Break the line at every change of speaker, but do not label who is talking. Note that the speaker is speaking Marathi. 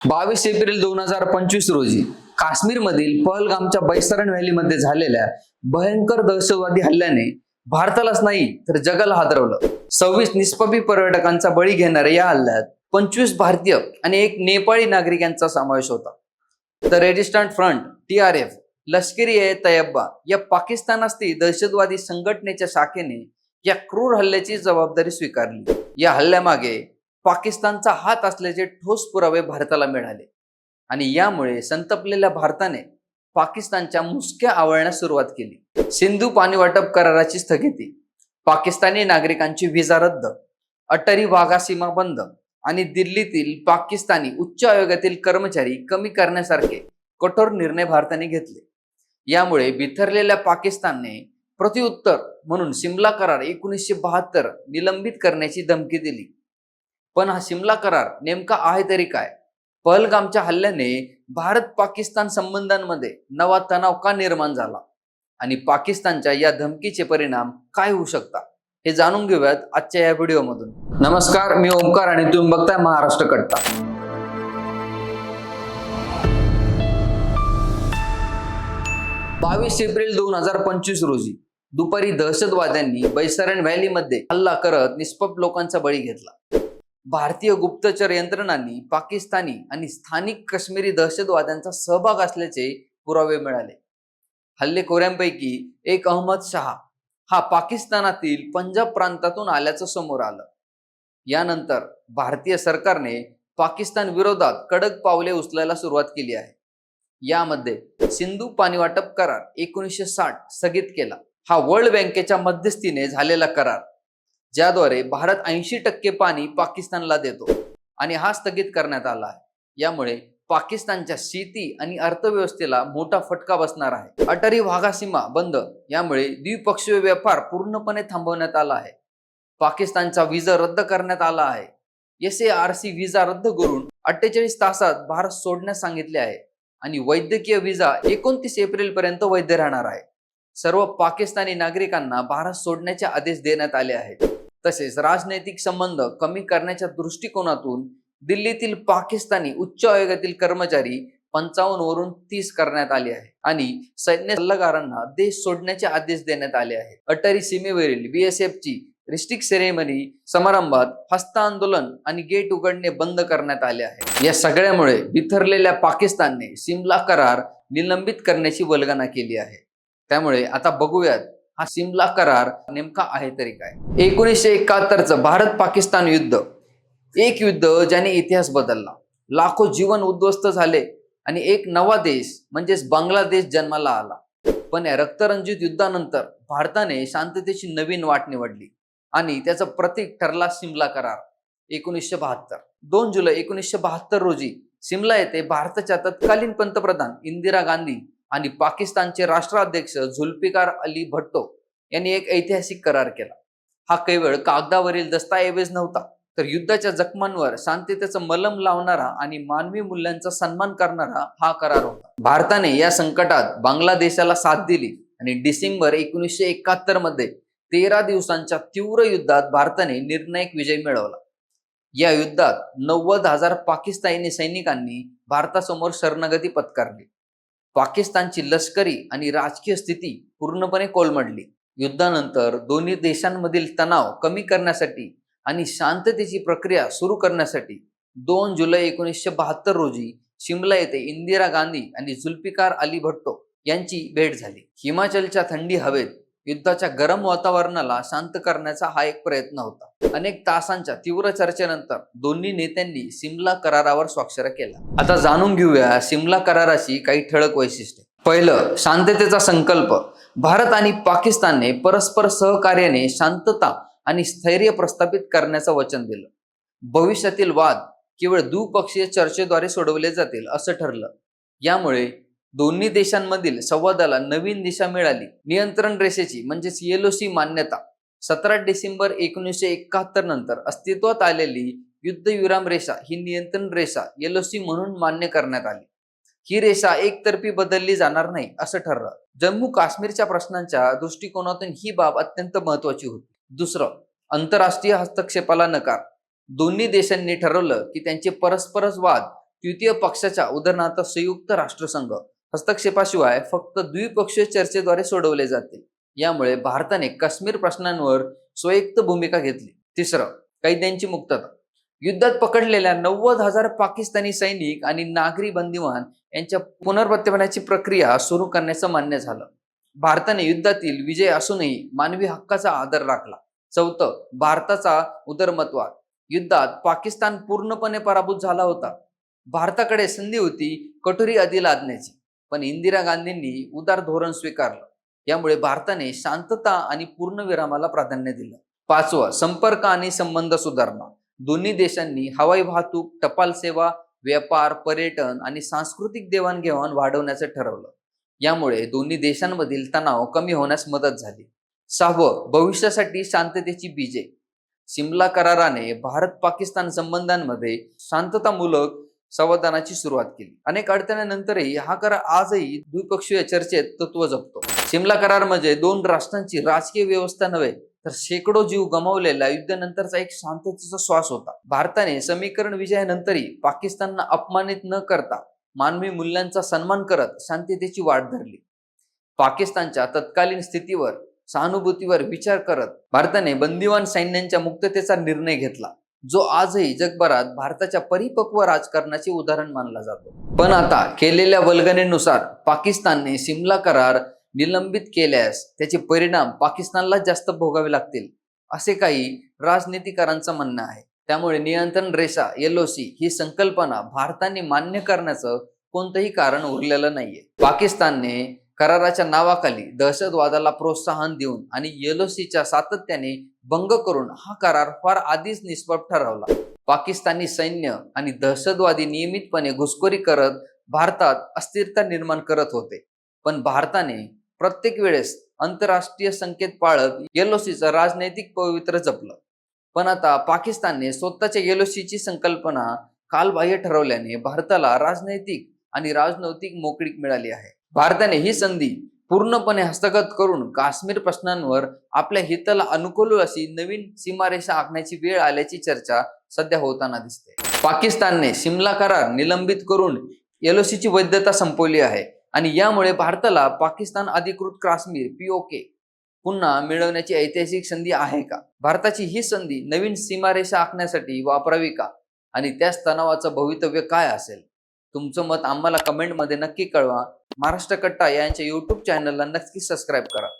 बावीस एप्रिल दोन हजार पंचवीस रोजी काश्मीरमधील पहलगामच्या बैसरण व्हॅलीमध्ये झालेल्या भयंकर दहशतवादी हल्ल्याने भारतालाच नाही तर जगाला हादरवलं. सव्वीस निष्पापी पर्यटकांचा बळी घेणाऱ्या या हल्ल्यात पंचवीस भारतीय आणि एक नेपाळी नागरिक यांचा समावेश होता. The resistant front T R F लष्करी ए तयब्बा या पाकिस्तानास्ती दहशतवादी संघटनेच्या शाखेने या क्रूर हल्ल्याची जबाबदारी स्वीकारली. या हल्ल्यामागे पाकिस्तानचा हात असल्याचे ठोस पुरावे भारताला मिळाले. आणि यामुळे संतपलेल्या भारताने पाकिस्तानच्या मुसक्या आवळण्यास सुरुवात केली. सिंधू पाणी वाटप कराराची स्थगिती पाकिस्तानी नागरिकांची व्हिसा रद्द अटरी वाघा सीमा बंद आणि दिल्लीतील पाकिस्तानी उच्च आयोगातील कर्मचारी कमी करण्यासारखे कठोर निर्णय भारताने घेतले. यामुळे बिथरलेल्या पाकिस्तानने प्रत्युत्तर म्हणून सिमला करार एकोणीसशे बहात्तर निलंबित करण्याची धमकी दिली. पण हा शिमला करार नेमका आहे तरी काय? पहलगामच्या हल्ल्याने भारत पाकिस्तान संबंधांमध्ये नवा तणाव का निर्माण झाला? आणि पाकिस्तानच्या या धमकीचे परिणाम काय होऊ शकतात? हे जाणून घेऊयात आजच्या या व्हिडिओमधून. नमस्कार मी ओमकार आणि तुम्ही बघताय महाराष्ट्र कट्टा. बावीस एप्रिल दोन हजार पंचवीस रोजी दुपारी दहशतवाद्यांनी बैसरण व्हॅलीमध्ये हल्ला करत निष्पाप लोकांचा बळी घेतला. भारतीय गुप्तचर यंत्रणांनी पाकिस्तानी आणि स्थानिक काश्मीरी दहशतवाद्यांचा सहभाग असल्याचे पुरावे मिळाले. हल्लेखोऱ्यांपैकी एक अहमद शहा हा पाकिस्तानातील पंजाब प्रांतातून आल्याचं समोर आलं. यानंतर भारतीय सरकारने पाकिस्तान विरोधात कडक पावले उचलायला सुरुवात केली आहे. यामध्ये सिंधू पाणीवाटप करार एकोणीसशे साठ स्थगित केला. हा वर्ल्ड बँकेच्या मध्यस्थीने झालेला करार ज्याद्वारे भारत ऐंशी टक्के पाणी पाकिस्तानला देतो. आणि हा स्थगित करण्यात आला आहे. यामुळे पाकिस्तानच्या शेती आणि अर्थव्यवस्थेला मोठा फटका बसणार आहे. अटारी वाघा सीमा बंद. यामुळे द्विपक्षीय व्यापार पूर्णपणे थांबवण्यात आला आहे. पाकिस्तानचा विजा रद्द करण्यात आला आहे. S A R C visa रद्द करून अठ्ठेचाळीस तासात भारत सोडण्यास सांगितले आहे. आणि वैद्यकीय विजा एकोणतीस एप्रिल पर्यंत वैध राहणार आहे. सर्व पाकिस्तानी नागरिकांना भारत सोडण्याचे आदेश देण्यात आले आहेत. तसेच राजनैतिक संबंध कमी करण्याच्या दृष्टिकोनातून दिल्लीतील पाकिस्तानी उच्च आयोगातील कर्मचारी पंचावन्न वरून तीस करण्यात आले आहे आणि सैन्य सल्लागारांना देश सोडण्याचे आदेश देण्यात आले आहेत. अटरी सीमेवरील बीएसएफ ची रिस्ट्रिक्ट सेरेमनी समारंभात हस्तांदोलन आणि गेट उघडणे बंद करण्यात आले आहे. या सगळ्यामुळे बिथरलेल्या पाकिस्तानने सिमला करार निलंबित करण्याची वल्गना केली आहे. त्यामुळे आता बघूयात हा सिमला करार नेमका आहे तरी काय? एकोणीसशे एकाहत्तरचं भारत पाकिस्तान युद्ध. एक युद्ध ज्याने इतिहास बदलला. लाखो जीवन उद्ध्वस्त झाले आणि एक नवा देश म्हणजेच बांगलादेश जन्माला आला. पण या रक्तरंजित युद्धानंतर भारताने शांततेची नवीन वाट निवडली आणि त्याचं प्रतीक ठरला सिमला करार एकोणीसशे बहात्तर. दोन जुलै एकोणीसशे बहात्तर रोजी सिमला येथे भारताच्या तत्कालीन पंतप्रधान इंदिरा गांधी आणि पाकिस्तानचे राष्ट्राध्यक्ष झुल्फिकार अली भट्टो यांनी एक ऐतिहासिक करार केला. हा केवळ कागदावरील दस्तऐवज नव्हता तर युद्धाच्या जखमांवर शांततेचं मलम लावणारा आणि मानवी मूल्यांचा सन्मान करणारा हा करार होता. भारताने या संकटात बांगलादेशाला साथ दिली आणि डिसेंबर एकोणीसशे एकाहत्तरमध्ये तेरा दिवसांच्या तीव्र युद्धात भारताने निर्णायक विजय मिळवला. या युद्धात नव्वद हजार पाकिस्तानी सैनिकांनी भारतासमोर शरणगती पत्करली. पाकिस्तानची लष्करी आणि राजकीय स्थिती पूर्णपणे कोलमडली. युद्धानंतर दोन्ही देशांमधील तणाव कमी करण्यासाठी आणि शांततेची प्रक्रिया सुरू करण्यासाठी दोन जुलै एकोणीसशे बहात्तर रोजी शिमला येथे इंदिरा गांधी आणि जुल्फिकार अली भट्टो यांची भेट झाली. हिमाचलच्या थंडी हवेत युद्धाच्या गरम वातावरणाला शांत करण्याचा हा एक प्रयत्न होता. अनेक तासांच्या तीव्र चर्चेनंतर दोन्ही नेत्यांनी सिमला करारावर स्वाक्षऱ्या केल्या. आता जाणून घेऊया सिमला कराराची काही ठळक वैशिष्ट्ये. पहिलं शांततेचा संकल्प. भारत आणि पाकिस्तानने परस्पर सहकार्याने शांतता आणि स्थैर्य प्रस्थापित करण्याचं वचन दिलं. भविष्यातील वाद केवळ द्विपक्षीय चर्चेद्वारे सोडवले जातील असं ठरलं. यामुळे दोन्ही देशांमधील संवादाला नवीन दिशा मिळाली. नियंत्रण रेषेची म्हणजेच येलोसी मान्यता सतरा डिसेंबर एकोणीसशे एकाहत्तर नंतर अस्तित्वात आलेली युद्धविराम रेषा ही नियंत्रण रेषा येलोसी म्हणून मान्य करण्यात आली. ही रेषा एकतर्फी बदलली जाणार नाही असं ठरलं. जम्मू काश्मीरच्या प्रश्नांच्या दृष्टिकोनातून ही बाब अत्यंत महत्वाची होती. दुसरं आंतरराष्ट्रीय हस्तक्षेपाला नकार. दोन्ही देशांनी ठरवलं की त्यांचे परस्परच वाद तृतीय पक्षाच्या उदाहरणार्थ संयुक्त राष्ट्रसंघ हस्तक्षेपाशिवाय फक्त द्विपक्षीय चर्चेद्वारे सोडवले जाते. यामुळे भारताने काश्मीर प्रश्नांवर स्वयक्त भूमिका घेतली. तिसरं कैद्यांची मुक्तता. युद्धात पकडलेल्या नव्वद हजार पाकिस्तानी सैनिक आणि नागरी बंदिवान यांच्या पुनर्प्रत्यापनाची प्रक्रिया सुरू करण्याचं मान्य झालं. भारताने युद्धातील विजय असूनही मानवी हक्काचा आदर राखला. चौथं भारताचा उदरमतवाद युद्धात पाकिस्तान पूर्णपणे पराभूत झाला होता. भारताकडे संधी होती कठोरी अदी लादण्याची पण इंदिरा गांधींनी उदार धोरण स्वीकारलं. यामुळे भारताने शांतता आणि पूर्णविरामाला प्राधान्य दिलं. पाचवा संपर्क आणि संबंध सुधारणा. दोन्ही देशांनी हवाई वाहतूक टपाल सेवा व्यापार पर्यटन आणि सांस्कृतिक देवाणघेवाण वाढवण्याचं ठरवलं. यामुळे दोन्ही देशांमधील तणाव कमी होण्यास मदत झाली. सहावं भविष्यासाठी शांततेची बीजे. सिमला कराराने भारत पाकिस्तान संबंधांमध्ये शांततामूलक संवादानाची सुरुवात केली. अनेक अडचणीनंतरही हा करार आजही द्विपक्षीय चर्चेत तत्व जपतो. शिमला करार म्हणजे दोन राष्ट्रांची राजकीय व्यवस्था नव्हे तर शेकडो जीव गमावलेला युद्धानंतरचा एक शांततेचा श्वास होता. भारताने समीकरण विजयानंतरही पाकिस्तानला अपमानित न करता मानवी मूल्यांचा सन्मान करत शांततेची वाट धरली. पाकिस्तानच्या तत्कालीन स्थितीवर सहानुभूतीवर विचार करत भारताने बंदिवान सैन्यांच्या मुक्ततेचा निर्णय घेतला. जो आजही जगभरात भारताच्या परिपक्व राजकारणाचे उदाहरण मानला जातो. पण आता केलेल्या वल्गनेनुसार पाकिस्तानने सिमला करार निलंबित केल्यास त्याचे परिणाम पाकिस्तानला जास्त भोगावे लागतील असे काही राजनीतिकारांचं म्हणणं आहे. त्यामुळे नियंत्रण रेषा एलओसी ही संकल्पना भारताने मान्य करण्याचं कोणतंही कारण उरलेलं नाहीये. पाकिस्तानने कराराच्या नावाखाली दहशतवादाला प्रोत्साहन देऊन आणि येलोसीच्या सातत्याने भंग करून हा करार फार आधीच निष्फळ ठरवला. पाकिस्तानी सैन्य आणि दहशतवादी नियमितपणे घुसखोरी करत भारतात अस्थिरता निर्माण करत होते. पण भारताने प्रत्येक वेळेस आंतरराष्ट्रीय संकेत पाळत येलोसीचं राजनैतिक पवित्र जपलं. पण आता पाकिस्तानने स्वतःच्या येलोसीची संकल्पना कालबाह्य ठरवल्याने भारताला राजनैतिक आणि राजनैतिक मोकळीक मिळाली आहे. भारताने ही संधी पूर्णपणे हस्तगत करून काश्मीर प्रश्नांवर आपल्या हिताला अनुकूल अशी नवीन सीमारेषा आखण्याची वेळ आल्याची चर्चा सध्या होताना दिसते. पाकिस्तानने शिमला करार निलंबित करून एलओसीची वैधता संपवली आहे आणि यामुळे भारताला पाकिस्तान अधिकृत काश्मीर पीओके पुन्हा मिळवण्याची ऐतिहासिक संधी आहे का? भारताची ही संधी नवीन सीमारेषा आखण्यासाठी वापरावी का? आणि त्याच तणावाचं भवितव्य काय असेल? तुमचं मत आम्हाला कमेंटमध्ये नक्की कळवा. महाराष्ट्र कट्टा यांच्या यूट्यूब चॅनलला नक्की सबस्क्राईब करा.